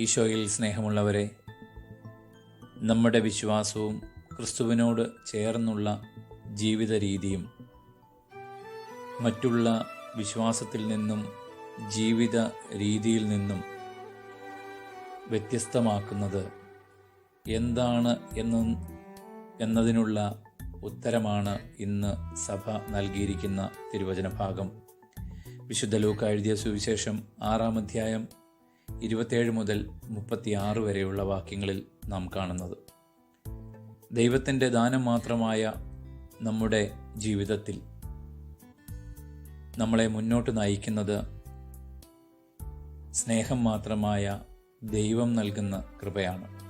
ഈശോയിൽ സ്നേഹമുള്ളവരെ നമ്മുടെ വിശ്വാസവും ക്രിസ്തുവിനോട് ചേർന്നുള്ള ജീവിത രീതിയും മറ്റുള്ള വിശ്വാസത്തിൽ നിന്നും ജീവിത രീതിയിൽ നിന്നും വ്യത്യസ്തമാക്കുന്നത് എന്താണ് എന്ന് എന്നതിനുള്ള ഉത്തരമാണ് ഇന്ന് സഭ നൽകിയിരിക്കുന്ന തിരുവചന ഭാഗം വിശുദ്ധ ലൂക്ക എഴുതിയ സുവിശേഷം ആറാം അധ്യായം ഇരുപത്തേഴ് മുതൽ മുപ്പത്തിയാറ് വരെയുള്ള വാക്യങ്ങളിൽ നാം കാണുന്നത്. ദൈവത്തിന്റെ ദാനം മാത്രമായ നമ്മുടെ ജീവിതത്തിൽ നമ്മളെ മുന്നോട്ട് നയിക്കുന്നത് സ്നേഹം മാത്രമായ ദൈവം നൽകുന്ന കൃപയാണ്.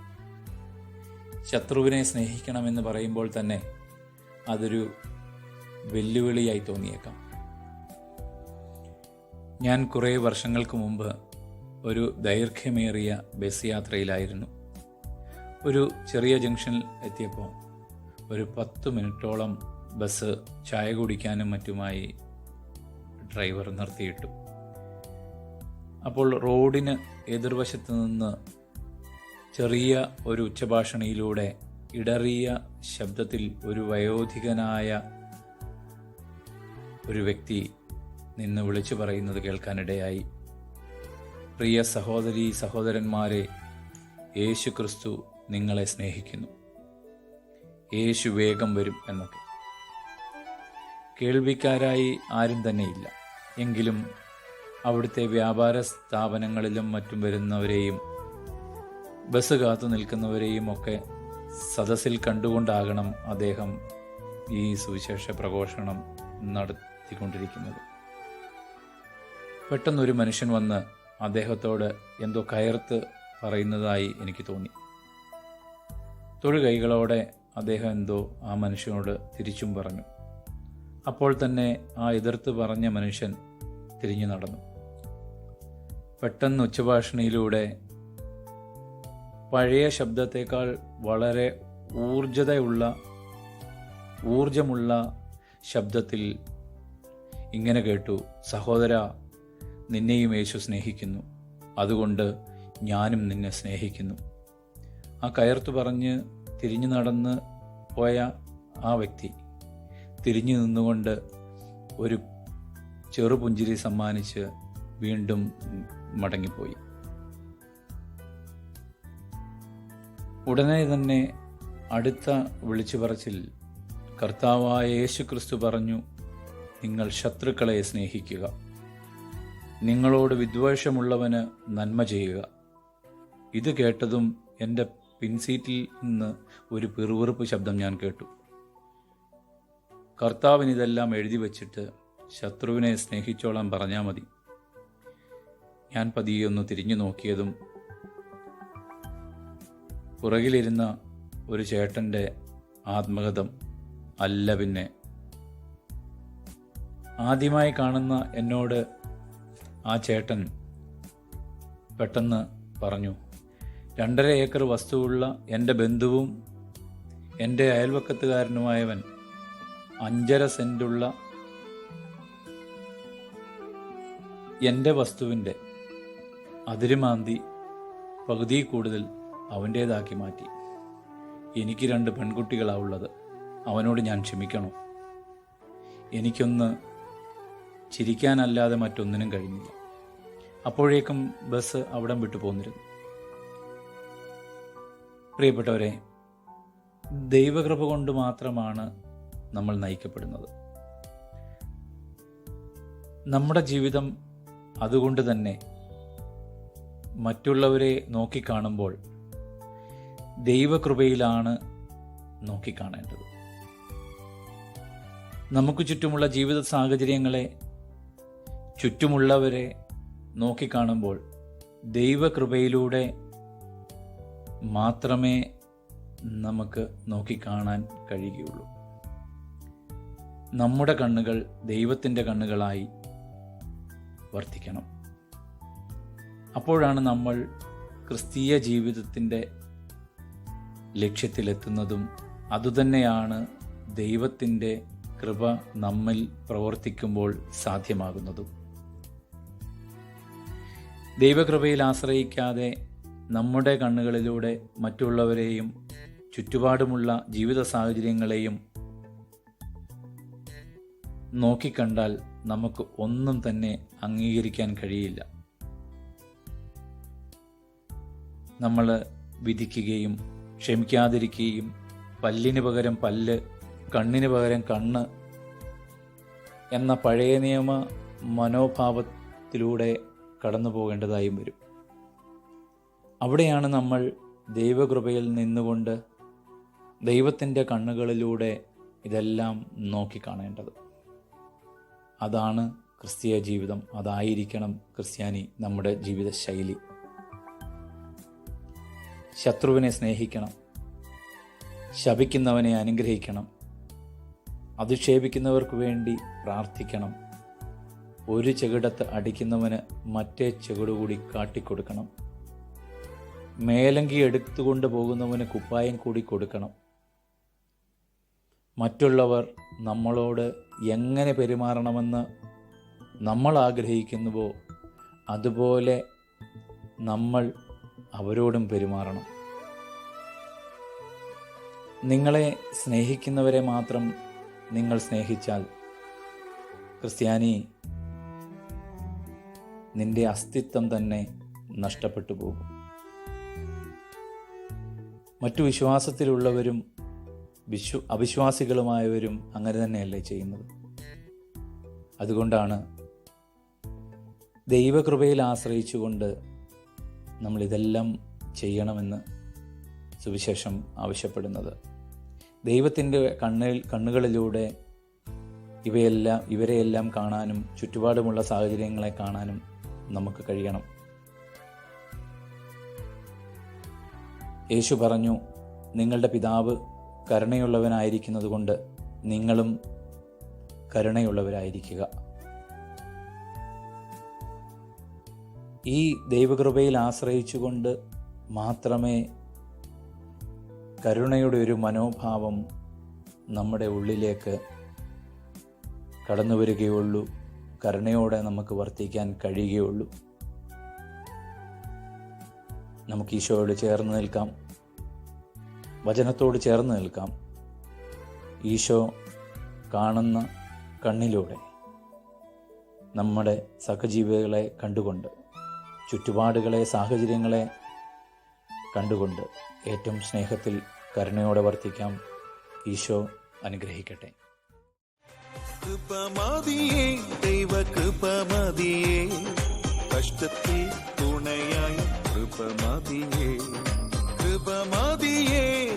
ശത്രുവിനെ സ്നേഹിക്കണമെന്ന് പറയുമ്പോൾ തന്നെ അതൊരു വെല്ലുവിളിയായി തോന്നിയേക്കാം. ഞാൻ കുറേ വർഷങ്ങൾക്ക് മുമ്പ് ഒരു ദൈർഘ്യമേറിയ ബസ് യാത്രയിലായിരുന്നു. ഒരു ചെറിയ ജംഗ്ഷനിൽ എത്തിയപ്പോൾ ഒരു പത്ത് മിനിറ്റോളം ബസ് ചായ കുടിക്കാനും മറ്റുമായി ഡ്രൈവർ നിർത്തിയിട്ടു. അപ്പോൾ റോഡിന് എതിർവശത്ത് നിന്ന് ചെറിയ ഒരു ഉച്ചഭാഷണിയിലൂടെ ഇടറിയ ശബ്ദത്തിൽ ഒരു വയോധികനായ ഒരു വ്യക്തി നിന്ന് വിളിച്ചു പറയുന്നത് കേൾക്കാനിടയായി. പ്രിയ സഹോദരി സഹോദരന്മാരെ യേശു ക്രിസ്തു നിങ്ങളെ സ്നേഹിക്കുന്നു. യേശു വേഗം വരും എന്നൊക്കെ. കേൾവിക്കാരായി ആരും തന്നെയില്ല. എങ്കിലും അവിടുത്തെ വ്യാപാര സ്ഥാപനങ്ങളിലും മറ്റും വരുന്നവരെയും ബസ് കാത്തു നിൽക്കുന്നവരെയും ഒക്കെ സദസ്സിൽ കണ്ടുകൊണ്ടാകണം അദ്ദേഹം ഈ സുവിശേഷ പ്രഘോഷണം നടത്തിക്കൊണ്ടിരിക്കുന്നത്. പെട്ടെന്നൊരു മനുഷ്യൻ വന്ന് അദ്ദേഹത്തോട് എന്തോ കയർത്ത് പറയുന്നതായി എനിക്ക് തോന്നി. തൊഴുകൈകളോടെ അദ്ദേഹം എന്തോ ആ മനുഷ്യനോട് തിരിച്ചും പറഞ്ഞു. അപ്പോൾ തന്നെ ആ എതിർത്ത് പറഞ്ഞ മനുഷ്യൻ തിരിഞ്ഞു നടന്നു. പെട്ടെന്ന് ഉച്ചഭാഷണിയിലൂടെ പഴയ ശബ്ദത്തേക്കാൾ വളരെ ഊർജതയുള്ള ഊർജമുള്ള ശബ്ദത്തിൽ ഇങ്ങനെ കേട്ടു സഹോദര നിന്നെയും യേശു സ്നേഹിക്കുന്നു. അതുകൊണ്ട് ഞാനും നിന്നെ സ്നേഹിക്കുന്നു. ആ കയർത്തു പറഞ്ഞ് തിരിഞ്ഞു നടന്ന് പോയ ആ വ്യക്തി തിരിഞ്ഞു നിന്നുകൊണ്ട് ഒരു ചെറുപുഞ്ചിരി സമ്മാനിച്ച് വീണ്ടും മടങ്ങിപ്പോയി. ഉടനെ തന്നെ അടുത്ത വിളിച്ചു പറച്ചിൽ കർത്താവായ യേശു ക്രിസ്തു പറഞ്ഞു നിങ്ങൾ ശത്രുക്കളെ സ്നേഹിക്കുക. നിങ്ങളോട് വിദ്വേഷമുള്ളവന് നന്മ ചെയ്യുക. ഇത് കേട്ടതും എന്റെ പിൻസീറ്റിൽ നിന്ന് ഒരു പിറുവിറുപ്പ് ശബ്ദം ഞാൻ കേട്ടു. കർത്താവിന് ഇതെല്ലാം എഴുതി വച്ചിട്ട് ശത്രുവിനെ സ്നേഹിച്ചോളാൻ പറഞ്ഞാൽ മതി. ഞാൻ പതിയെ ഒന്ന് തിരിഞ്ഞു നോക്കിയതും പുറകിലിരുന്ന ഒരു ചേട്ടന്റെ ആത്മഗതം അല്ല പിന്നെ. ആദ്യമായി കാണുന്ന എന്നോട് ആ ചേട്ടൻ പെട്ടെന്ന് പറഞ്ഞു രണ്ടര ഏക്കർ വസ്തുവുള്ള എന്റെ ബന്ധുവും എന്റെ അയൽവക്കത്തുകാരനുമായവൻ അഞ്ചര സെന്റുള്ള എന്റെ വസ്തുവിന്റെ അതിരുമാന്തി പകുതി കൂടുതൽ അവന്റേതാക്കി മാറ്റി. എനിക്ക് രണ്ട് പെൺകുട്ടികളാവുള്ളത് അവനോട് ഞാൻ ക്ഷമിക്കണോ. എനിക്കൊന്ന് ചിരിക്കാനല്ലാതെ മറ്റൊന്നിനും കഴിഞ്ഞില്ല. അപ്പോഴേക്കും ബസ് അവിടം വിട്ടു പോന്നിരുന്നു. പ്രിയപ്പെട്ടവരെ ദൈവകൃപ കൊണ്ട് മാത്രമാണ് നമ്മൾ നയിക്കപ്പെടുന്നത്. നമ്മുടെ ജീവിതം അതുകൊണ്ട് തന്നെ മറ്റുള്ളവരെ നോക്കിക്കാണുമ്പോൾ ദൈവകൃപയിലാണ് നോക്കിക്കാണേണ്ടത്. നമുക്ക് ചുറ്റുമുള്ള ജീവിത സാഹചര്യങ്ങളെ ചുറ്റുമുള്ളവരെ നോക്കിക്കാണുമ്പോൾ ദൈവകൃപയിലൂടെ മാത്രമേ നമുക്ക് നോക്കിക്കാണാൻ കഴിയുകയുള്ളൂ. നമ്മുടെ കണ്ണുകൾ ദൈവത്തിന്റെ കണ്ണുകളായി വർത്തിക്കണം. അപ്പോഴാണ് നമ്മൾ ക്രിസ്തീയ ജീവിതത്തിന്റെ ലക്ഷ്യത്തിലെത്തുന്നതും അതുതന്നെയാണ് ദൈവത്തിന്റെ കൃപ നമ്മിൽ പ്രവർത്തിക്കുമ്പോൾ സാധ്യമാകുന്നതും. ദൈവകൃപയിൽ ആശ്രയിക്കാതെ നമ്മുടെ കണ്ണുകളിലൂടെ മറ്റുള്ളവരെയും ചുറ്റുപാടുമുള്ള ജീവിത സാഹചര്യങ്ങളെയും നോക്കിക്കണ്ടാൽ നമുക്ക് ഒന്നും തന്നെ അംഗീകരിക്കാൻ കഴിയില്ല. നമ്മൾ വിധിക്കുകയും ക്ഷമിക്കാതിരിക്കുകയും പല്ലിന് പകരം പല്ല് കണ്ണിന് പകരം കണ്ണ് എന്ന പഴയ നിയമ മനോഭാവത്തിലൂടെ കടന്നു പോകേണ്ടതായും വരും. അവിടെയാണ് നമ്മൾ ദൈവകൃപയിൽ നിന്നുകൊണ്ട് ദൈവത്തിന്റെ കണ്ണുകളിലൂടെ ഇതെല്ലാം നോക്കിക്കാണേണ്ടത് അതാണ് ക്രിസ്തീയ ജീവിതം. അതായിരിക്കണം ക്രിസ്ത്യാനി നമ്മുടെ ജീവിത ശൈലി ശത്രുവിനെ സ്നേഹിക്കണം. ശപിക്കുന്നവനെ അനുഗ്രഹിക്കണം. അധിക്ഷേപിക്കുന്നവർക്ക് വേണ്ടി പ്രാർത്ഥിക്കണം. ഒരു ചെകിടത്ത് അടിക്കുന്നവന് മറ്റേ ചെകിടുകൂടി കാട്ടിക്കൊടുക്കണം. മേലങ്കി എടുത്തുകൊണ്ട് പോകുന്നവന് കുപ്പായം കൂടി കൊടുക്കണം. മറ്റുള്ളവർ നമ്മളോട് എങ്ങനെ പെരുമാറണമെന്ന് നമ്മൾ ആഗ്രഹിക്കുന്നുവോ അതുപോലെ നമ്മൾ അവരോടും പെരുമാറണം. നിങ്ങളെ സ്നേഹിക്കുന്നവരെ മാത്രം നിങ്ങൾ സ്നേഹിച്ചാൽ ക്രിസ്ത്യാനി നിന്റെ അസ്തിത്വം തന്നെ നഷ്ടപ്പെട്ടു പോകും. മറ്റു വിശ്വാസത്തിലുള്ളവരും വിശ്വ അവിശ്വാസികളുമായവരും അങ്ങനെ തന്നെയല്ലേ ചെയ്യുന്നത്? അതുകൊണ്ടാണ് ദൈവകൃപയിൽ ആശ്രയിച്ചുകൊണ്ട് നമ്മളിതെല്ലാം ചെയ്യണമെന്ന് സുവിശേഷം ആവശ്യപ്പെടുന്നത്. ദൈവത്തിന്റെ കണ്ണിൽ കണ്ണുകളിലൂടെ ഇവയെല്ലാം ഇവരെയെല്ലാം കാണാനും ചുറ്റുപാടുമുള്ള സാഹചര്യങ്ങളെ കാണാനും നമുക്ക് കഴിയണം. യേശു പറഞ്ഞു നിങ്ങളുടെ പിതാവ് കരുണയുള്ളവനായിരിക്കുന്നത് കൊണ്ട് നിങ്ങളും കരുണയുള്ളവരായിരിക്കുക. ഈ ദൈവകൃപയിൽ ആശ്രയിച്ചുകൊണ്ട് മാത്രമേ കരുണയുടെ ഒരു മനോഭാവം നമ്മുടെ ഉള്ളിലേക്ക് കടന്നു വരികയുള്ളൂ കരുണയോടെ നമുക്ക് വർത്തിക്കാൻ കഴിയുകയുള്ളൂ. നമുക്ക് ഈശോയോട് ചേർന്ന് നിൽക്കാം. വചനത്തോട് ചേർന്ന് നിൽക്കാം. ഈശോ കാണുന്ന കണ്ണിലൂടെ നമ്മുടെ സഹജീവികളെ കണ്ടുകൊണ്ട് ചുറ്റുപാടുകളെ സാഹചര്യങ്ങളെ കണ്ടുകൊണ്ട് ഏറ്റവും സ്നേഹത്തിൽ കരുണയോടെ വർത്തിക്കാം. ഈശോ അനുഗ്രഹിക്കട്ടെ. கிருபமதியே தெய்வ கிருபமதியே. கஷ்டத்தில் துணையாய் கிருபமதியே. கிருபமதியே